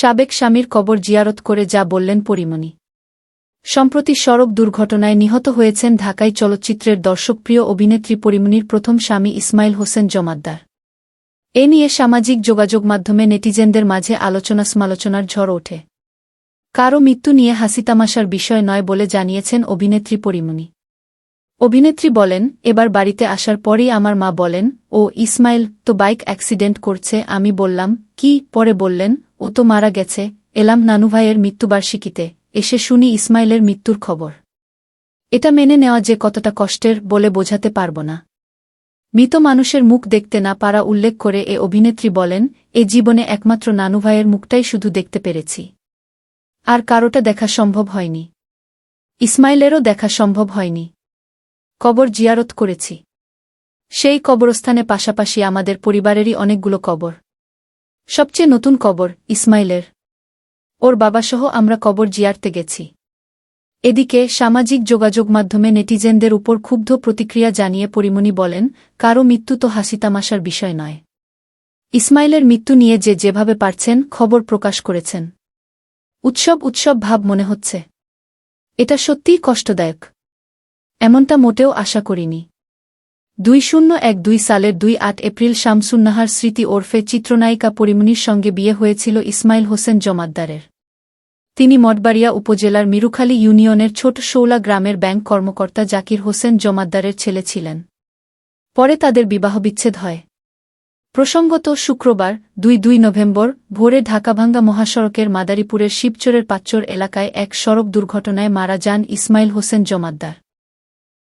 সাবেক স্বামীর কবর জিয়ারত করে যা বললেন পরিমণি। সম্প্রতি সড়ক দুর্ঘটনায় নিহত হয়েছেন ঢাকাই চলচ্চিত্রের দর্শকপ্রিয় অভিনেত্রী পরিমণির প্রথম স্বামী ইসমাইল হোসেন জমাদ্দার। এ নিয়ে সামাজিক যোগাযোগ মাধ্যমে নেটিজেনদের মাঝে আলোচনা সমালোচনার ঝড় ওঠে। কারও মৃত্যু নিয়ে হাসিতামাশার বিষয় নয় বলে জানিয়েছেন অভিনেত্রী পরিমণি। অভিনেত্রী বলেন, এবার বাড়িতে আসার পরই আমার মা বলেন, ও, ইসমাইল, তো বাইক অ্যাক্সিডেন্ট করছে। আমি বললাম, কি? পরে বললেন, ও তো মারা গেছে। এলাম নানুভাইয়ের মৃত্যুবার্ষিকীতে। এসে শুনি ইসমাইলের মৃত্যুর খবর। এটা মেনে নেওয়া যে কতটা কষ্টের বলে বোঝাতে পারব না। মৃত মানুষের মুখ দেখতে না পারা উল্লেখ করে এ অভিনেত্রী বলেন, এ জীবনে একমাত্র নানুভাইয়ের মুখটাই শুধু দেখতে পেরেছি। আর কারোটা দেখা সম্ভব হয়নি। ইসমাইলেরও দেখা সম্ভব হয়নি। কবর জিয়ারত করেছি। সেই কবরস্থানে পাশাপাশি আমাদের পরিবারেরই অনেকগুলো কবর। সবচেয়ে নতুন কবর, ইসমাইলের। ওর বাবাসহ আমরা কবর জিয়ারতে গেছি। এদিকে সামাজিক যোগাযোগ মাধ্যমে নেটিজেনদের উপর ক্ষুব্ধ প্রতিক্রিয়া জানিয়ে পরিমণি বলেন, কারও মৃত্যু তো হাসিতামাশার বিষয় নয়। ইসমাইলের মৃত্যু নিয়ে যে যেভাবে পারছেন, খবর প্রকাশ করেছেন। উৎসব উৎসব ভাব মনে হচ্ছে। এটা সত্যিই কষ্টদায়ক। এমনটা মোটেও আশা করিনি। দুই শূন্য এক দুই সালের দুই আট এপ্রিল শামসুন্নাহার স্মৃতি ওরফে চিত্রনায়িকা পরিমণির সঙ্গে বিয়ে হয়েছিল ইসমাইল হোসেন জমাদ্দারের। তিনি মঠবাড়িয়া উপজেলার মিরুখালী ইউনিয়নের ছোট শৌলা গ্রামের ব্যাংক কর্মকর্তা জাকির হোসেন জমাদ্দারের ছেলে ছিলেন। পরে তাদের বিবাহবিচ্ছেদ হয়। প্রসঙ্গত শুক্রবার, দুই দুই নভেম্বর, ভোরে ঢাকাভাঙ্গা মহাসড়কের মাদারীপুরের শিবচরের পাচ্চর এলাকায় এক সড়ক দুর্ঘটনায় মারা যান ইসমাইল হোসেন জমাদ্দার।